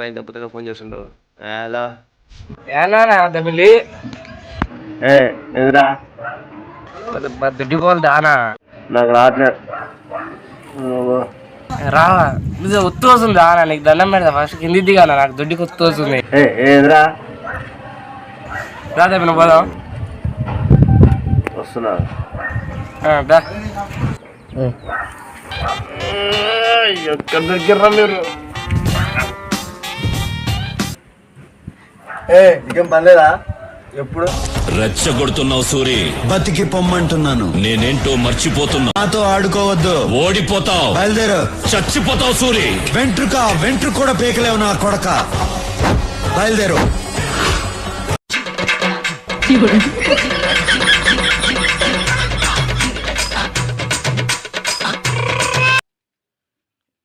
పైన తప్పుగా ఫోన్ చేస్తుండు హలో ఏ ఎదురా దుడ్డి పోలు దానా నాకు రావట్లేదు రావా ఇది ఒత్తు వస్తుంది దానా నీకు దండం పెడతా ఫస్ట్ కింది దిగానా నాకు దుడ్డికి ఒత్తు వస్తుంది ఏ ఎదురా రా పోదాం వస్తున్నా ఆ, దా. ఎక్కడ దగ్గర మీరు ఏ ఇంకేం పనిలేదా ఎప్పుడు? రెచ్చగొడుతున్నావు సూరి. బతికి పొమ్మంటున్నాను. నేనేంటో మర్చిపోతున్నా. నాతో ఆడుకోవద్దు. ఓడిపోతావు. బయలుదేరు. చచ్చిపోతావు సూరి. వెంట్రుక వెంట్రుక కూడా పీకలేవు నా కొడక. బయలుదేరు.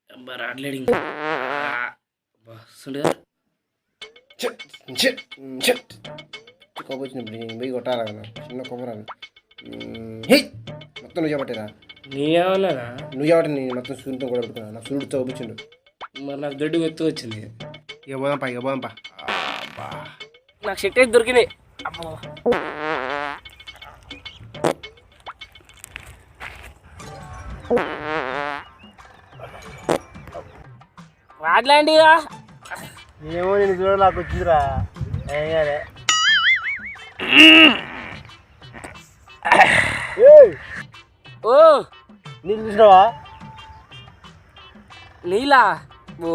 అబ్బా, రాట్లేడు ఇంకా వచ్చినప్పుడు పోయి కొట్టాలి కదా చిన్న కొబ్బరాలు హే మొత్తం నువ్వు చెప్పట్టేరా నీ ఏమన్నారా నువ్వు చెప్పటి నేను మొత్తం సూర్యుతో కూడా పెట్టుకున్నా నా సూర్యుడు చౌపించిండు మరి నాకు దొడ్డు ఒత్తు వచ్చింది ఇక పోదాంపా ఇక పోదాంపా నాకు షెట్ అయితే దొరికినాయి అబ్బో రాట్లేండి ఏమో నేను చూడ నాకు వచ్చిందిరా. ఏం కాలే. ఓ! నీళ్ళు చూసినావా? నీలా ఓ!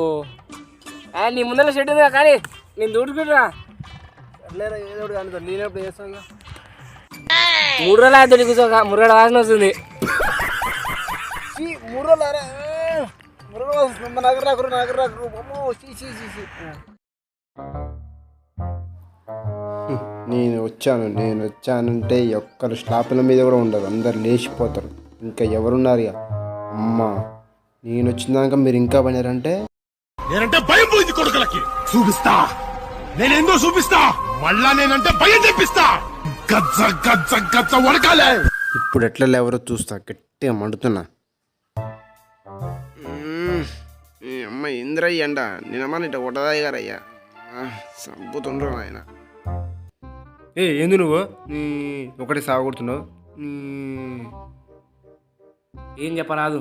ఆ, నీ ముందర షెడ్ ఉందా కానీ నేను దూడుకుంటున్నా. లేరా ఏదో ఒకటి కానీ లేనప్పుడు చేస్తాం ఇక మూడు రోజులు మూడు రోజుల వాసన వస్తుంది. ముర్రలారా? ముర్ర నగర నగరు నగర నగరు నేను వచ్చాను నేను వచ్చానంటే ఒక్కరు స్లాపుల మీద కూడా ఉండదు అందరు లేచిపోతారు. ఇంకా ఎవరున్నారు ఇక? అమ్మా నేను వచ్చిందాక మీరు ఇంకా పడినారంటే? నేనంటే భయం పోయింది కొడుకులకి. చూపిస్తా. నేనేందో చూపిస్తా? మళ్ళా నేనంటే భయం తెప్పిస్తా. గజ్జ గజ్జ గజ్జ వడకాలే. ఇప్పుడు ఎట్లా లేవరో చూస్తా గట్టిగా మండుతున్నా. ఈ అమ్మ ఇంద్రయ్య అంట. నేనమ్మ ఇట్లా కొట్టదాయి గారయ్యా. సంపుతుండ్రు ఆయన ఏ ఏంది నువ్వు? నీ ఒకటి సాగొడుతున్నావు నీ ఏం చెప్పరాదు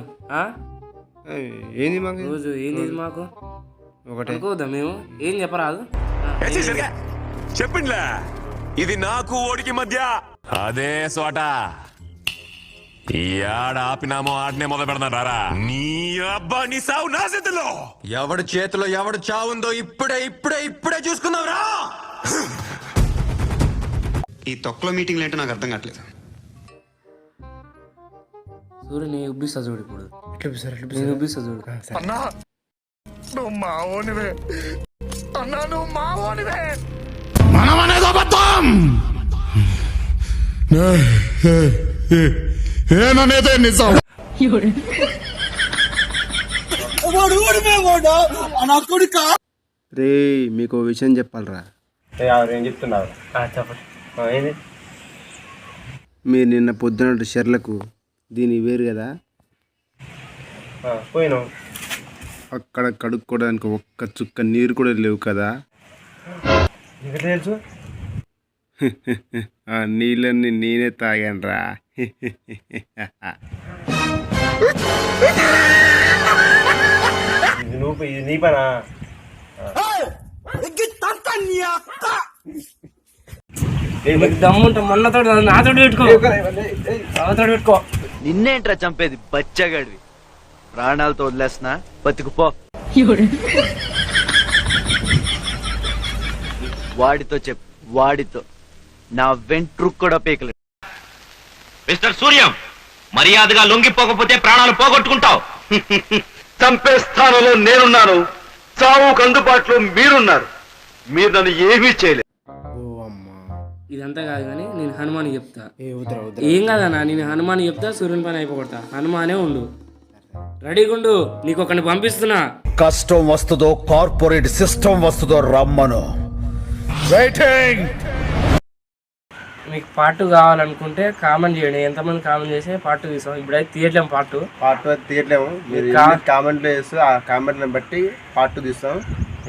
ఏంది మాకు? రోజు ఏం చేసి మాకు? ఒకటే. అనుకోవద్దా మేము? ఏం చెప్పరాదు? చెప్పిండ్లే ఇది నాకు ఓడికి మధ్య. అదే సోట. ఈ ఆడ ఆపినామో ఆడనే మొదలు పెడతారా నీ అబ్బా నీ సావు నా చేతిలో. ఎవడి చేతిలో ఎవడు చావుందో ఇప్పుడే ఇప్పుడే ఇప్పుడే చూసుకుందాంరా ఈ తొక్కలో మీటింగ్లు ఏంటో నాకు అర్థం కావట్లేదు. సూర్యుని ఉబ్బిస్తా చూడు ఇప్పుడు. నేను ఉబ్బిస్తా చూడు. అన్నా నువ్వు మావోనివే అన్నా నువ్వు మావోనివే మనమనేది అబద్ధం. ఏననేదే నిజం. రే మీకు ఓ విషయం చెప్పాలరా. ఏం చెప్తున్నారు? చెప్పండి. మీరు నిన్న పొద్దున షెర్లకు దీని వేరు కదా? పోయినాం. అక్కడ కడుక్కోవడానికి ఒక్క చుక్క నీరు కూడా లేవు కదా? తెలుసు? నీళ్ళన్నీ నేనే తాగానురా. ఇది నువ్వు ఇది నీ పనా? దమ్ముంటే మొన్నతో నాతో పెట్టుకో. నాతో పెట్టుకో. నిన్నేంట్రా చంపేది బచ్చగాడివి? ప్రాణాలతో వదిలేస్తున్నా? బతుకుపో. వాడితో చెప్పు వాడితో. నా వెంట్రుక్ కూడా పీకలేదు. మిస్టర్ సూర్యం మర్యాదగా లొంగిపోకపోతే ప్రాణాలు పోగొట్టుకుంటావు. చంపే స్థానంలో నేనున్నాను. చావుకు అందుబాటులో మీరున్నారు. మీరు నన్ను ఏమీ చేయలేదు. ఇదంతా కాదు కానీ నేను హనుమాన్ చెప్తా. ఏ కాదన్నా నేను హనుమాన్ చెప్తా సూర్యుని పని అయిపోగొడతా. హనుమానే ఉండు. రెడీగా ఉండు నీకు ఒకరిని పంపిస్తున్నా. కష్టం వస్తుందో కార్పొరేట్ సిస్టమ్ వస్తుందో రమ్మను. వెయిటింగ్ మీకు పార్ట్ కావాలనుకుంటే కామెంట్ చేయండి. ఎంతమంది కామెంట్ చేస్తే పార్ట్ తీసాం ఇప్పుడైతే తీయట్లేం పార్ట్ పార్ట్ తీయట్లేము. కామెంట్లు వేస్తే ఆ కామెంట్లను బట్టి పార్ట్ తీస్తాం.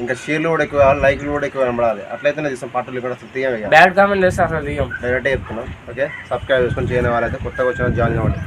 ఇంకా షేర్లు కూడా ఎక్కువ లైక్లు కూడా ఎక్కువ కనబడాలి. అట్లయితేనే తీస్తాం. పాటలు ఇక్కడ అసలు తీయం బ్యాడ్ కామెంట్ చేస్తే అసలు దిగం డైరెక్టే చెప్తున్నాం. ఓకే? సబ్స్క్రైబ్ చేసుకొని చేయని వాళ్ళైతే కొత్తగా వచ్చిన జాయిన్ అవ్వండి.